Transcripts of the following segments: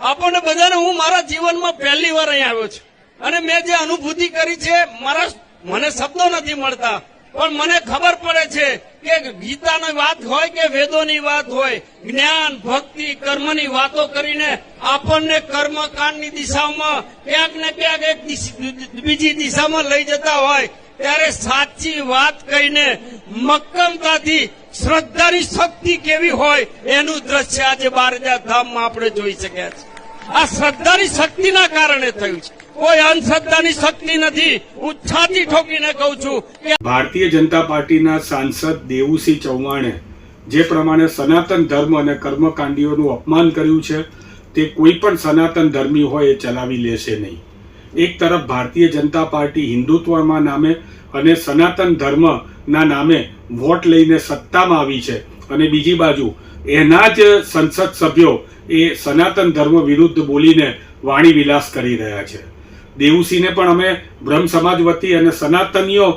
આપણને બધાને હું મારા જીવનમાં પહેલી વાર અહીં આવ્યો છું. અને મેં જે અનુભૂતિ કરી છે, મારા મને શબ્દો નથી મળતા. પણ મને ખબર પડે છે કે ગીતાની વાત હોય કે વેદોની વાત હોય, જ્ઞાન, ભક્તિ, કર્મની વાતો કરીને આપણને કર્મકાંડની દિશામાં ક્યાંક ને ક્યાંક એક બીજી દિશામાં લઈ જતા હોય, ત્યારે સાચી વાત કહીને મક્કમતાથી શ્રદ્ધાની શક્તિ કેવી હોય એનું દ્રશ્ય આજે બારજા ધામમાં આપણે જોઈ શક્યા છે. આ શ્રદ્ધાની શક્તિના કારણે થયું છે. કોઈ અંધશ્રદ્ધાની શક્તિ નથી. હું છાતી ઠોકીને કહું છું કે ભારતીય જનતા પાર્ટીના સાંસદ દેવુસિંહ ચૌહાણે જે પ્રમાણે સનાતન ધર્મ અને કર્મકાંડીઓનું અપમાન કર્યું છે, તે કોઈ પણ સનાતન ધર્મી હોય એ ચલાવી લેશે નહીં. એક તરફ ભારતીય જનતા પાર્ટી હિન્દુત્વના નામે અને સનાતન ધર્મના નામે વોટ લઈને સત્તામાં આવી છે. અને બીજી બાજુ, એના જ સંસદ સભ્યો એ સનાતન ધર્મ વિરુદ્ધ બોલીને વાણી વિલાસ કરી રહ્યા છે. દેવુસિંહને પણ અમે બ્રહ્મ સમાજ વતી અને સનાતનીઓ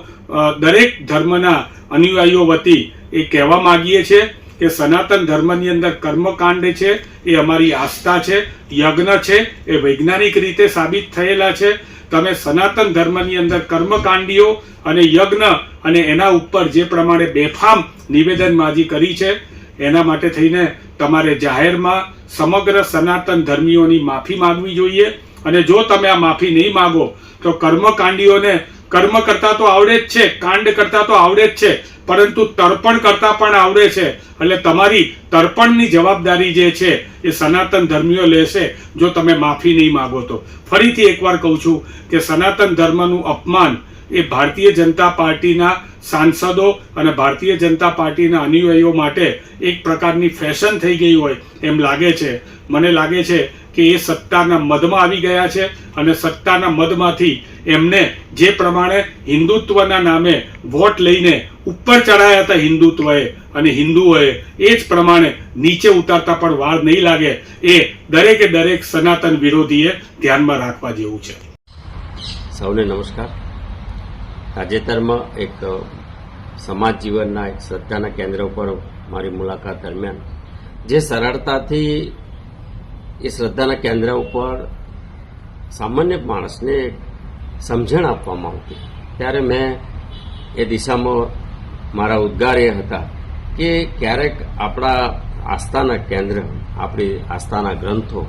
દરેક ધર્મના અનુયાયીઓ વતી એ કહેવા માગીએ છીએ કે સનાતન ધર્મની અંદર કર્મકાંડ છે, એ અમારી આસ્થા છે, યજ્ઞ છે, એ વૈજ્ઞાનિક રીતે સાબિત થયેલા છે. તમે સનાતન ધર્મની અંદર કર્મકાંડીઓ અને યજ્ઞ અને એના ઉપર જે પ્રમાણે બેફામ નિવેદનબાજી કરી છે, એના માટે થઈને તમારે જાહેરમાં સમગ્ર સનાતન ધર્મીઓની માફી માંગવી જોઈએ. અને જો તમે આ માફી નહીં માંગો, તો કર્મકાંડીઓને કર્મ કરતા તો આવડે જ છે, કાંડ કરતા તો આવડે જ છે, પરંતુ તર્પણ કરતા પણ આવડે છે. એટલે તમારી તર્પણની જવાબદારી જે છે એ સનાતન ધર્મીઓ લેશે, જો તમે માફી નહીં માગો તો. ફરીથી એકવાર કહું છું કે સનાતન ધર્મનું અપમાન એ ભારતીય જનતા પાર્ટીના સાંસદો અને ભારતીય જનતા પાર્ટીના અનુયાયીઓ માટે એક પ્રકારની ફેશન થઈ ગઈ હોય એમ લાગે છે. મને લાગે છે કે એ સત્તાના મદમાં આવી ગયા છે અને સત્તાના મદમાંથી એમને જે પ્રમાણે હિન્દુત્વના નામે વોટ લઈને ઉપર ચડાયા હતા હિન્દુત્વએ અને હિન્દુઓએ એ જ પ્રમાણે નીચે ઉતારતા પણ વાર નહીં લાગે, એ દરેકે દરેક સનાતન વિરોધીએ ધ્યાનમાં રાખવા જેવું છે. સૌને નમસ્કાર. તાજેતરમાં એક સમાજ જીવનના એક શ્રદ્ધાના કેન્દ્ર ઉપર મારી મુલાકાત દરમિયાન જે સરળતાથી એ શ્રદ્ધાના કેન્દ્ર ઉપર સામાન્ય માણસને સમજણ આપવામાં આવતી. ત્યારે મેં એ દિશામાં મારા ઉદ્ગાર એ હતા કે ક્યારેક આપણા આસ્થાના કેન્દ્ર, આપણી આસ્થાના ગ્રંથો,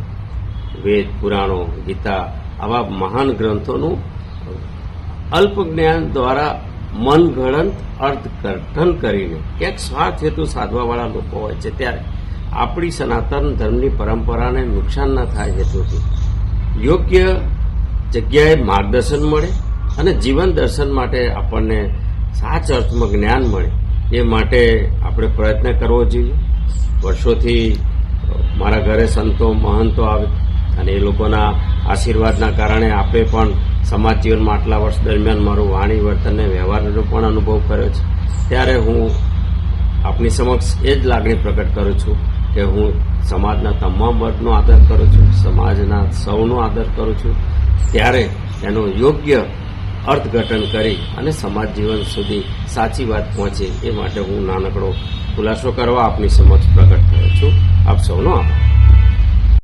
વેદ, પુરાણો, ગીતા, આવા મહાન ગ્રંથોનું અલ્પ જ્ઞાન દ્વારા મનગણંત અર્થઘટન કરીને, ક્યાંક સ્વાર્થ હેતુ સાધવાવાળા લોકો હોય છે ત્યારે આપણી સનાતન ધર્મની પરંપરાને નુકસાન ન થાય હેતુથી. યોગ્ય જગ્યાએ માર્ગદર્શન મળે અને જીવન દર્શન માટે આપણને સાચ અર્થમાં જ્ઞાન મળે. એ માટે આપણે પ્રયત્ન કરવો જોઈએ. વર્ષોથી મારા ઘરે સંતો, મહંતો આવે અને એ લોકોના આશીર્વાદના કારણે આપણે પણ સમાજ જીવનમાં આટલા વર્ષ દરમિયાન મારું વાણી, વર્તન અને વ્યવહારનો પણ અનુભવ કર્યો છે. ત્યારે હું આપની સમક્ષ એ જ લાગણી પ્રગટ કરું છું. કે હું સમાજના તમામ વર્ગનો આદર કરું છું, સમાજના સૌનો આદર કરું છું, ત્યારે એનું યોગ્ય અર્થઘટન કરી અને સમાજ જીવન સુધી સાચી વાત પહોંચે એ માટે હું નાનકડો ખુલાસો કરવા આપની સમક્ષ પ્રગટ થયો છું. આપ સૌનો આભાર.